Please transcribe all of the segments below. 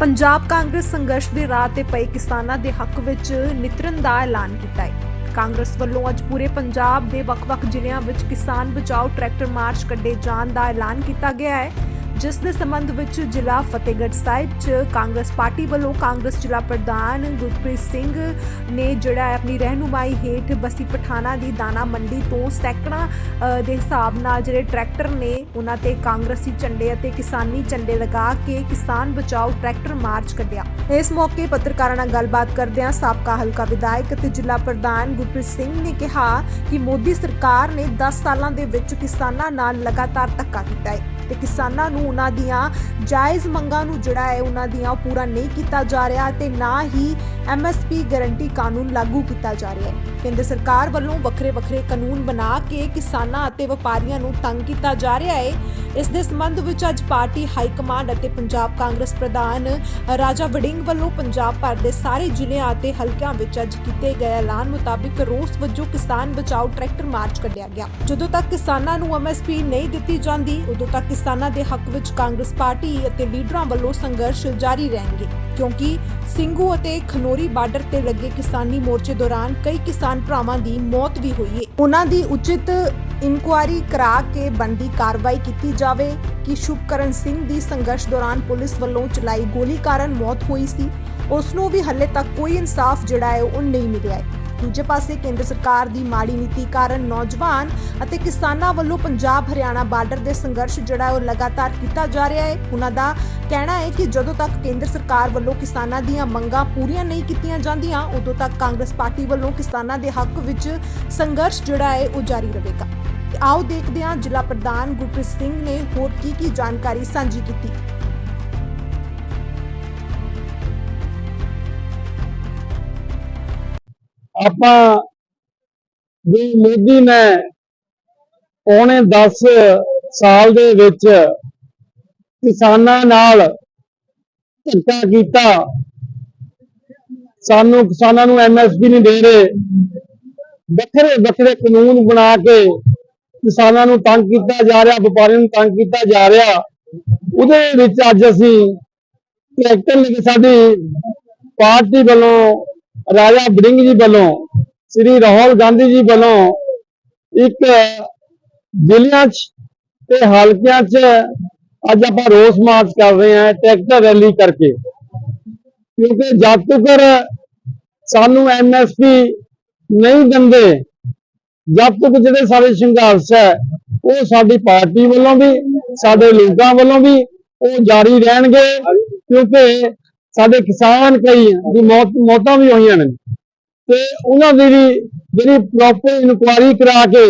ਪੰਜਾਬ ਕਾਂਗਰਸ ਸੰਘਰਸ਼ ਦੇ ਰਾਹ ਤੇ ਪਏ ਕਿਸਾਨਾਂ ਦੇ ਹੱਕ ਵਿੱਚ ਨਿਤਰਨ ਦਾ ਐਲਾਨ ਕੀਤਾ ਹੈ। ਕਾਂਗਰਸ ਵੱਲੋਂ ਅੱਜ ਪੂਰੇ ਪੰਜਾਬ ਦੇ ਵੱਖ-ਵੱਖ ਜ਼ਿਲ੍ਹਿਆਂ ਵਿੱਚ ਕਿਸਾਨ ਬਚਾਓ ਟਰੈਕਟਰ ਮਾਰਚ ਕੱਢੇ ਜਾਣ ਦਾ ਐਲਾਨ ਕੀਤਾ ਗਿਆ ਹੈ। ਜਿਸ ਦੇ ਸੰਬੰਧ ਵਿੱਚ ਜ਼ਿਲ੍ਹਾ ਫਤਿਹਗੜ੍ਹ ਸਾਹਿਬ 'ਚ ਕਾਂਗਰਸ ਪਾਰਟੀ ਵੱਲੋਂ ਕਾਂਗਰਸ ਜ਼ਿਲ੍ਹਾ ਪ੍ਰਧਾਨ ਗੁਰਪ੍ਰੀਤ ਸਿੰਘ ਨੇ ਜਿਹੜਾ ਆਪਣੀ ਰਹਿਨੁਮਾਈ ਹੇਠ ਬਸੀ ਪਠਾਣਾ ਦੀ ਦਾਣਾ ਮੰਡੀ ਤੋਂ ਸੈਕੜਾਂ ਦੇ ਹਿਸਾਬ ਨਾਲ ਜਿਹੜੇ ਟਰੈਕਟਰ ਨੇ, ਉਹਨਾਂ ਤੇ ਕਾਂਗਰਸੀ ਝੰਡੇ ਅਤੇ ਕਿਸਾਨੀ ਝੰਡੇ ਲਗਾ ਕੇ ਕਿਸਾਨ ਬਚਾਓ ਟਰੈਕਟਰ ਮਾਰਚ ਕੱਢਿਆ। ਇਸ ਮੌਕੇ ਪੱਤਰਕਾਰਾਂ ਨਾਲ ਗੱਲਬਾਤ ਕਰਦਿਆਂ ਸਾਬਕਾ ਹਲਕਾ ਵਿਧਾਇਕ ਅਤੇ ਜ਼ਿਲ੍ਹਾ ਪ੍ਰਧਾਨ ਗੁਰਪ੍ਰੀਤ ਸਿੰਘ ਨੇ ਕਿਹਾ ਕਿ ਮੋਦੀ ਸਰਕਾਰ ਨੇ 10 ਸਾਲਾਂ ਦੇ ਵਿੱਚ ਕਿਸਾਨਾਂ ਨਾਲ ਲਗਾਤਾਰ ਧੱਕਾ ਕੀਤਾ ਹੈ ਤੇ ਕਿਸਾਨਾਂ ਨੂੰ ਉਹਨਾਂ ਦੀਆਂ ਜਾਇਜ਼ ਮੰਗਾਂ ਨੂੰ ਜਿਹੜਾ ਹੈ ਉਹਨਾਂ ਦੀਆਂ ਉਹ ਪੂਰਾ ਨਹੀਂ ਕੀਤਾ ਜਾ ਰਿਹਾ ਤੇ ਨਾ ਹੀ ਐਮਐਸਪੀ ਗਾਰੰਟੀ ਕਾਨੂੰਨ ਲਾਗੂ ਕੀਤਾ ਜਾ ਰਿਹਾ ਹੈ। ਕੇਂਦਰ ਸਰਕਾਰ ਵੱਲੋਂ ਵੱਖਰੇ ਵੱਖਰੇ ਕਾਨੂੰਨ ਬਣਾ ਕੇ ਕਿਸਾਨਾਂ ਅਤੇ ਵਪਾਰੀਆਂ ਨੂੰ ਤੰਗ ਕੀਤਾ ਜਾ ਰਿਹਾ ਹੈ। ਇਸ ਦੇ ਸੰਬੰਧ ਵਿੱਚ ਅੱਜ ਪਾਰਟੀ ਹਾਈ ਕਮਾਂਡ ਅਤੇ ਪੰਜਾਬ ਕਾਂਗਰਸ ਪ੍ਰਧਾਨ ਰਾਜਾ ਵੜਿੰਗ ਵੱਲੋਂ ਪੰਜਾਬ ਭਰ ਦੇ ਸਾਰੇ ਜ਼ਿਲ੍ਹਿਆਂ ਅਤੇ ਹਲਕਿਆਂ ਵਿੱਚ ਅੱਜ ਕੀਤੇ ਗਏ ਐਲਾਨ ਮੁਤਾਬਿਕ ਰੋਸ ਵਜੋਂ ਕਿਸਾਨ ਬਚਾਓ ਟਰੈਕਟਰ ਮਾਰਚ ਕੱਢਿਆ ਗਿਆ। ਜਦੋਂ ਤੱਕ ਕਿਸਾਨਾਂ ਨੂੰ ਐਮਐਸਪੀ ਨਹੀਂ ਦਿੱਤੀ ਜਾਂਦੀ, ਉਦੋਂ ਤੱਕ ਕਿਸਾਨਾਂ ਦੇ ਹੱਕ ਵਿੱਚ ਕਾਂਗਰਸ ਪਾਰਟੀ ਅਤੇ ਲੀਡਰਾਂ ਵੱਲੋਂ ਸੰਘਰਸ਼ ਜਾਰੀ ਰਹਿਣਗੇ। ਕਿਉਂਕਿ ਸਿੰਘੂ ਅਤੇ ਖਨੋਰੀ ਬਾਰਡਰ ਤੇ ਲੱਗੇ ਕਿਸਾਨੀ ਮੋਰਚੇ ਦੌਰਾਨ ਕਈ ਕਿਸਾਨ ਭਰਾਵਾਂ ਦੀ ਮੌਤ ਵੀ ਹੋਈ ਹੈ ਉਹਨਾਂ ਦੀ ਉਚਿਤ ਇਨਕੁਆਇਰੀ ਕਰਾ ਕੇ ਬਣਦੀ ਕਾਰਵਾਈ ਕੀਤੀ ਜਾਵੇ ਕਿ ਸ਼ੁਭਕਰਨ ਸਿੰਘ ਦੀ ਸੰਘਰਸ਼ ਦੌਰਾਨ ਪੁਲਿਸ ਵੱਲੋਂ ਚਲਾਈ ਗੋਲੀ ਕਾਰਨ ਮੌਤ ਹੋਈ ਸੀ। ਉਸ ਨੂੰ ਵੀ ਹੱਲੇ ਤੱਕ ਕੋਈ ਇਨਸਾਫ ਜਿਹੜਾ ਹੈ ਉਹ ਨਹੀਂ ਮਿਲਿਆ ਹੈ। ਦੂਜੇ ਪਾਸੇ ਕੇਂਦਰ ਸਰਕਾਰ ਦੀ ਮਾੜੀ ਨੀਤੀ ਕਾਰਨ ਨੌਜਵਾਨ ਅਤੇ ਕਿਸਾਨਾਂ ਵੱਲੋਂ ਪੰਜਾਬ ਹਰਿਆਣਾ ਬਾਰਡਰ ਦੇ ਸੰਘਰਸ਼ ਜਿਹੜਾ ਉਹ ਲਗਾਤਾਰ ਕੀਤਾ ਜਾ ਰਿਹਾ ਹੈ। ਉਹਨਾਂ ਦਾ ਕਹਿਣਾ ਹੈ ਕਿ ਜਦੋਂ ਤੱਕ ਕੇਂਦਰ ਸਰਕਾਰ ਵੱਲੋਂ ਕਿਸਾਨਾਂ ਦੀਆਂ ਮੰਗਾਂ ਪੂਰੀਆਂ ਨਹੀਂ ਕੀਤੀਆਂ ਜਾਂਦੀਆਂ, ਉਦੋਂ ਤੱਕ ਕਾਂਗਰਸ ਪਾਰਟੀ ਵੱਲੋਂ ਕਿਸਾਨਾਂ ਦੇ ਹੱਕ ਵਿੱਚ ਸੰਘਰਸ਼ ਜਿਹੜਾ ਹੈ ਉਹ ਜਾਰੀ ਰਹੇਗਾ। ਆਓ ਦੇਖਦੇ ਹਾਂ, ਜ਼ਿਲ੍ਹਾ ਪ੍ਰਧਾਨ ਗੁਰਪ੍ਰੀਤ ਸਿੰਘ ਨੇ ਹੋਰ ਕੀ ਕੀ ਜਾਣਕਾਰੀ ਸਾਂਝੀ ਕੀਤੀ। ਆਪਾਂ ਵੀ ਮੋਦੀ ਨੇ ਪੌਣੇ 10 ਸਾਲ ਦੇ ਵਿੱਚ ਕਿਸਾਨਾਂ ਨਾਲ ਧੱਕਾ ਕੀਤਾ। ਸਾਨੂੰ ਕਿਸਾਨਾਂ ਨੂੰ ਐਮਐਸਪੀ ਨਹੀਂ ਦੇ ਰਹੇ। ਵੱਖਰੇ ਵੱਖਰੇ ਕਾਨੂੰਨ ਬਣਾ ਕੇ ਕਿਸਾਨਾਂ ਨੂੰ ਤੰਗ ਕੀਤਾ ਜਾ ਰਿਹਾ, ਵਪਾਰੀਆਂ ਨੂੰ ਤੰਗ ਕੀਤਾ ਜਾ ਰਿਹਾ। ਉਹਦੇ ਵਿੱਚ ਅੱਜ ਅਸੀਂ ਟਰੈਕਟਰ ਲੈ ਸਾਡੀ ਪਾਰਟੀ ਵੱਲੋਂ ਰਾਜਾ ਬੜਿੰਗ ਜੀ ਵੱਲੋਂ, ਸ੍ਰੀ ਰਾਹੁਲ ਗਾਂਧੀ ਜੀ ਵੱਲੋਂ ਇੱਕ ਜ਼ਿਲ੍ਹਿਆਂ 'ਚ ਤੇ ਹਲਕਿਆਂ 'ਚ ਅੱਜ ਆਪਾਂ ਰੋਸ ਮਾਰਚ ਕਰ ਰਹੇ ਹਾਂ, ਟਰੈਕਟਰ ਰੈਲੀ ਕਰਕੇ। ਕਿਉਂਕਿ ਜਦ ਤੱਕ ਸਾਨੂੰ ਐਮਐਸਪੀ ਨਹੀਂ ਦਿੰਦੇ, ਜਦ ਤੱਕ ਜਿਹੜੇ ਸਾਡੇ ਸੰਘਰਸ਼ ਹੈ, ਉਹ ਸਾਡੀ ਪਾਰਟੀ ਵੱਲੋਂ ਵੀ, ਸਾਡੇ ਲੋਕਾਂ ਵੱਲੋਂ ਵੀ ਉਹ ਜਾਰੀ ਰਹਿਣਗੇ, ਕਿਉਂਕਿ ਸਾਡੇ ਕਿਸਾਨ ਕਈ ਦੀ ਮੌਤ, ਮੌਤਾਂ ਵੀ ਹੋਈਆਂ ਨੇ। ਤੇ ਉਹਨਾਂ ਦੀ ਵੀ ਜਿਹੜੀ ਪ੍ਰੋਪਰ ਇਨਕੁਆਇਰੀ ਕਰਾ ਕੇ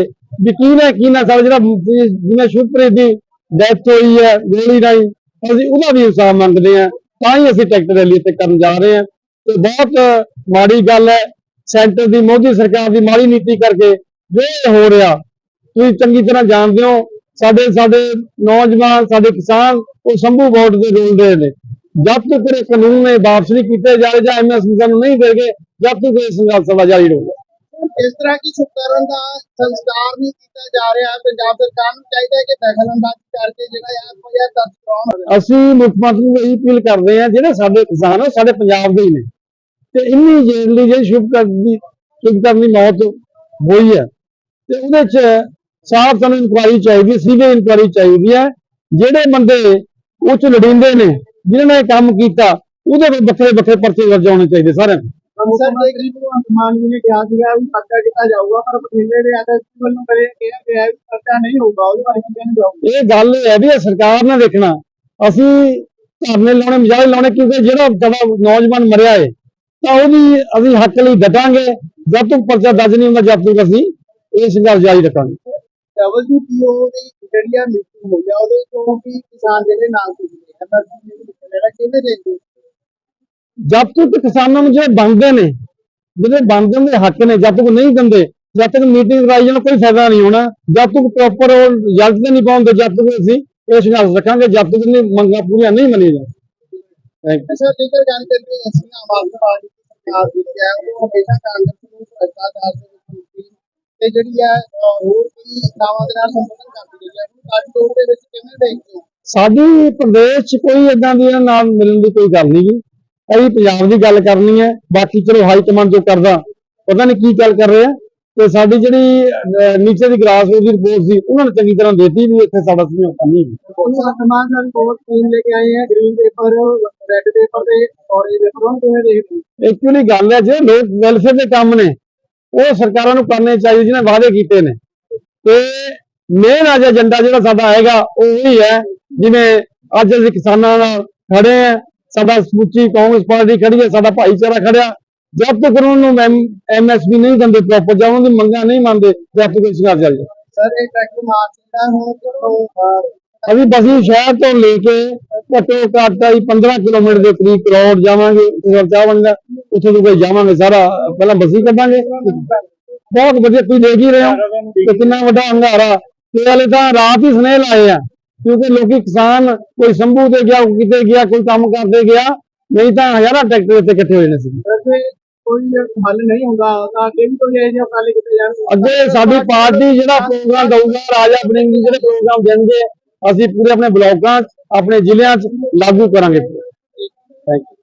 ਯਕੀਨ ਹੈ ਕੀ ਨਾ ਸਾਡਾ ਜਿਹੜਾ ਜਿਵੇਂ ਸ਼ੁਭਪ੍ਰੀਤ ਦੀ ਡੈਥ ਹੋਈ ਹੈ, ਗੋਲੀ ਰਾਈ ਅਸੀਂ ਉਹਦਾ ਵੀ ਇਨਸਾਫ ਮੰਗਦੇ ਹਾਂ। ਤਾਂ ਹੀ ਅਸੀਂ ਟਰੈਕਟਰ ਰੈਲੀ ਤੇ ਕਰਨ ਜਾ ਰਹੇ ਹਾਂ। ਤੇ ਬਹੁਤ ਮਾੜੀ ਗੱਲ ਹੈ, ਸੈਂਟਰ ਦੀ, ਮੋਦੀ ਸਰਕਾਰ ਦੀ ਮਾੜੀ ਨੀਤੀ ਕਰਕੇ ਜੋ ਹੋ ਰਿਹਾ, ਤੁਸੀਂ ਚੰਗੀ ਤਰ੍ਹਾਂ ਜਾਣਦੇ ਹੋ, ਸਾਡੇ ਸਾਡੇ ਨੌਜਵਾਨ, ਸਾਡੇ ਕਿਸਾਨ, ਉਹ ਸੰਭੂ ਵੋਟ ਦੇ ਰੋਲ ਰਹੇ ਨੇ। ਜਦ ਤੱਕ ਇਹ ਕਾਨੂੰਨ ਨੇ ਵਾਪਸ ਨਹੀਂ ਕੀਤੇ ਜਾਏ ਜਾਂ ਐਮਐਸਪੀ ਸਾਨੂੰ ਨਹੀਂ ਦੇਗੇ ਜਦ ਤੱਕ ਇਹ ਸੰਘਰਸ਼ ਸਦਾ ਜਾਰੀ ਰਹੂਗਾ। ਇਸ ਤਰ੍ਹਾਂ ਕੀ ਸੁਕਰਨ ਦਾ ਸੰਸਕਾਰ ਨਹੀਂ ਕੀਤਾ ਜਾ ਰਿਹਾ ਪੰਜਾਬ ਸਰਕਾਰ ਨੂੰ ਚਾਹੀਦਾ ਹੈ ਕਿ ਦਖਲਅੰਦਾਜ਼ੀ ਕਰਕੇ ਜਿਹੜਾ ਹੈ ਕੋਈ ਦਰਜ ਕਰਾਉਣ। ਅਸੀਂ ਮੁੱਖ ਮੰਤਰੀ ਨੂੰ ਇਹੀ ਅਪੀਲ ਕਰਦੇ ਹਾਂ ਜਿਹੜੇ ਸਾਡੇ ਕਿਸਾਨ ਆ ਸਾਡੇ ਪੰਜਾਬ ਦੇ ਹੀ ਨੇ। ਤੇ ਇੰਨੀ ਜੇਲ੍ਹ ਜਿਹੜੀ ਸ਼ੁਭ ਦੀ ਸ਼ੁਭ ਦੀ ਮੌਤ ਹੋਈ ਹੈ। ਤੇ ਉਹਦੇ ਚ ਸਾਫ਼ ਸਾਨੂੰ ਇਨਕੁਆਇਰੀ ਚਾਹੀਦੀ ਸੀਬੀਆਈ ਇਨਕੁਆਇਰੀ ਚਾਹੀਦੀ ਹੈ। ਜਿਹੜੇ ਬੰਦੇ ਉਹ ਚ ਲੜਿੰਦੇ ਨੇ ਜਿਨ੍ਹਾਂ ਨੇ ਕੰਮ ਕੀਤਾ ਉਹਦੇ ਵੱਖਰੇ ਵੱਖਰੇ ਪਰਚੇ ਦਰਜ ਹੋਣੇ ਚਾਹੀਦੇ ਸਾਰਿਆਂ ਨੂੰ। ਸਰ ਦੇਖੀ ਭਗਵੰਤ ਮਾਨ ਜੀ ਨੇ ਕਿਹਾ ਸੀਗਾ ਵੀ ਪਰਚਾ ਕੀਤਾ ਜਾਊਗਾ ਪਰ ਬਠਿੰਡੇ ਦੇ ਐਸਐਸਪੀ ਵੱਲੋਂ ਕਰੇ ਕਿਹਾ ਗਿਆ ਵੀ ਪਰਚਾ ਨਹੀਂ ਹੋਊਗਾ ਉਹਦੇ ਬਾਰੇ ਕੀ ਕਹਿਣਾ ਚਾਹੋਗੇ? ਇਹ ਗੱਲ ਹੈ ਵੀ ਸਰਕਾਰ ਨੇ ਦੇਖਣਾ ਅਸੀਂ ਧਰਨੇ ਲਾਉਣੇ ਮਜਾਲ ਲਾਉਣੇ ਕਿਉਂਕਿ ਜਿਹੜਾ ਸਾਡਾ ਨੌਜਵਾਨ ਮਰਿਆ ਏ ਤਾਂ ਉਹਦੀ ਅਸੀਂ ਹੱਕ ਲਈ ਡਟਾਂਗੇ ਜਦ ਤੱਕ ਪਰਚਾ ਦਰਜ ਨਹੀਂ ਹੁੰਦਾ ਜਦ ਤੱਕ ਅਸੀਂ ਇਹ ਸੰਘਰਸ਼ ਜਾਰੀ ਰੱਖਾਂਗੇ। ਡਬਲਯੂਪੀਓ ਦੀ ਜਿਹੜੀ ਆ ਮੀਟਿੰਗ ਹੋਈ ਆ ਉਹਦੇ ਤੋਂ ਵੀ ਕਿਸਾਨ ਜਿਹੜੇ ਨਾਲ ਸੀ ਜਿਹੜਾ ਕਿਹਦੇ ਦੇ ਜਦ ਤੱਕ ਕਿਸਾਨਾਂ ਨੂੰ ਜਿਹੜੇ ਬਣਦੇ ਨੇ ਜਿਹੜੇ ਬਣਦੇ ਦੇ ਹੱਕ ਨੇ ਜਦ ਤੱਕ ਨਹੀਂ ਦਿੰਦੇ ਜਦ ਤੱਕ ਮੀਟਿੰਗ ਕਰਾਈ ਜਾਣ ਕੋਈ ਫਾਇਦਾ ਨਹੀਂ ਹੋਣਾ ਜਦ ਤੱਕ ਪ੍ਰੋਪਰ ਰਿਜ਼ਲਟ ਤੇ ਨਹੀਂ ਪਾਉਂਦੇ ਜਦ ਤੱਕ ਅਸੀਂ ਇਹ ਸੰਘਰਸ਼ ਰੱਖਾਂਗੇ ਜਦ ਤੱਕ ਨਹੀਂ ਮੰਗਾਂ ਪੂਰੀਆਂ ਨਹੀਂ ਮੰਨੀਆਂ ਜਾਣ। ਥੈਂਕ ਯੂ ਸਰ ਜੇਕਰ ਗੱਲ ਕਰੀਏ ਅਸੀਂ ਆਮ ਆਦਮੀ ਪਾਰਟੀ ਸਰਕਾਰ ਦੀ ਹੈ ਉਹ ਹਮੇਸ਼ਾ ਕਾਂਗਰਸ ਨੂੰ ਭ੍ਰਿਸ਼ਟਾਚਾਰ ਦੇ ਵਿੱਚ ਹੁੰਦੀ ਤੇ ਜਿਹੜੀ ਹੈ ਹੋਰ ਵੀ ਦਾਵਾਂ ਦੇ ਨਾਲ ਸੰਬੰਧਨ ਕਰਦੀ ਗਈ ਹੈ। ਕੱਟ ਤੋੜ ਦੇ ਵਿੱਚ ਕਿਵੇਂ ਦੇਖਦੇ ਹੋ? ਸਾਡੀ ਪ੍ਰਦੇਸ਼ 'ਚ ਕੋਈ ਇਦਾਂ ਦੀਆਂ ਨਾਲ ਮਿਲਣ ਦੀ ਕੋਈ ਗੱਲ ਨਹੀਂ ਅਸੀਂ ਪੰਜਾਬ ਦੀ ਗੱਲ ਕਰਨੀ ਹੈ ਬਾਕੀ ਚਲੋ ਹਾਈ ਕਮਾਂਡ ਜੋ ਕਰਦਾ ਪਤਾ ਨਹੀਂ ਕੀ ਗੱਲ ਕਰ ਰਿਹਾ। ਤੇ ਸਾਡੀ ਜਿਹੜੀ ਨੀਚੇ ਦੀ ਗ੍ਰਾਸ ਰੂਟ ਦੀ ਰਿਪੋਰਟ ਸੀ ਉਹਨਾਂ ਨੇ ਚੰਗੀ ਤਰ੍ਹਾਂ ਦੇਤੀ ਵੀ ਇੱਥੇ ਸਾਡਾ ਸਮਝੌਤਾ ਨਹੀਂ ਹੈ। ਸਮਾਨ ਨਾਲ ਰਿਪੋਰਟ ਟੀਮ ਲੈ ਕੇ ਆਏ ਹੈ ਗ੍ਰੀਨ ਪੇਪਰ ਰੈੱਡ ਪੇਪਰ ਤੇ ਔਰੇਂਜ ਪੇਪਰ ਉਹਨਾਂ ਨੇ ਦੇਖਦੇ ਐਕਚੁਅਲੀ ਗੱਲ ਹੈ ਜੇ ਲੋਕ ਵੈਲਫੇਅਰ ਦੇ ਕੰਮ ਨੇ ਉਹ ਸਰਕਾਰਾਂ ਨੂੰ ਕਰਨੇ ਚਾਹੀਦੇ ਜਿਹਨੇ ਵਾਅਦੇ ਕੀਤੇ ਨੇ। ਤੇ ਮੇਨ ਅੱਜ ਏਜੰਡਾ ਜਿਹੜਾ ਸਾਡਾ ਹੈਗਾ ਉਹ ਇਹੀ ਹੈ, ਜਿਵੇਂ ਅੱਜ ਅਸੀਂ ਕਿਸਾਨਾਂ ਨਾਲ ਖੜੇ ਆ ਸਾਡਾ ਸਮੁੱਚੀ ਕਾਂਗਰਸ ਪਾਰਟੀ ਖੜੀ ਹੈ, ਸਾਡਾ ਭਾਈਚਾਰਾ ਖੜਿਆ ਜਦ ਤੱਕ ਉਹਨਾਂ ਨੂੰ ਐਮਐਸਪੀ ਨਹੀਂ ਦਿੰਦੇ ਪ੍ਰੋਪਰ ਜਾਂ ਉਹਨਾਂ ਦੀ ਮੰਗਾਂ ਨਹੀਂ ਮੰਨਦੇ, ਜਦ ਤੱਕ ਸੰਘਰਸ਼ ਚੱਲ ਸਰ, ਇਹ ਟਰੈਕਟਰ ਮਾਰਚ ਜਿਹੜਾ ਹੁਣ ਅਸੀਂ ਬਸੀ ਸ਼ਹਿਰ ਤੋਂ ਲੈ ਕੇ ਘੱਟੋ ਘੱਟ ਅਸੀਂ 15 ਕਿਲੋਮੀਟਰ ਦੇ ਕਰੀਬ ਕਰੋੜ ਜਾਵਾਂਗੇ ਉੱਥੇ ਚਾਹਵਾਂਗਾ ਉੱਥੇ ਤੋਂ ਕੋਈ ਜਾਵਾਂਗੇ ਸਾਰਾ ਪਹਿਲਾਂ ਬਸੀ ਕੱਢਾਂਗੇ। ਬਹੁਤ ਵਧੀਆ ਤੁਸੀਂ ਦੇਖ ਹੀ ਰਹੇ ਹੋ ਕਿ ਕਿੰਨਾ ਵੱਡਾ ਹੰਗਾਰਾ ਤੇ ਵਾਲੇ ਤਾਂ ਰਾਤ ਹੀ ਸਨੇਹ ਲਾਏ ਆ ਕਿਉਂਕਿ ਲੋਕੀ ਕਿਸਾਨ ਕੋਈ ਸੰਭੂ ਤੇ ਗਿਆ ਕੋਈ ਕਿਤੇ ਗਿਆ ਕੋਈ ਕੰਮ ਕਰਦੇ ਗਿਆ ਨਹੀਂ ਤਾਂ ਹਜ਼ਾਰਾਂ ਟਰੈਕਟਰ ਇੱਥੇ ਇਕੱਠੇ ਹੋਏ ਨੇ ਸੀ ਕੋਈ ਹੱਲ ਨਹੀਂ ਹੁੰਦਾ ਤਾਂ ਅੱਗੇ ਵੀ ਕੋਈ ਇਹ ਜਿਹਾ ਕਾਲੇ ਕਿਤੇ ਜਾਣ? ਅੱਗੇ ਸਾਡੀ ਪਾਰਟੀ ਜਿਹੜਾ ਪ੍ਰੋਗਰਾਮ ਦਊਗਾ ਰਾਜਾ ਬਰਿੰਗ ਜਿਹੜੇ ਪ੍ਰੋਗਰਾਮ ਦੇਣਗੇ ਅਸੀਂ ਪੂਰੇ ਆਪਣੇ ਬਲਾਕਾਂ 'ਚ ਆਪਣੇ ਜ਼ਿਲ੍ਹਿਆਂ 'ਚ ਲਾਗੂ ਕਰਾਂਗੇ। Thank you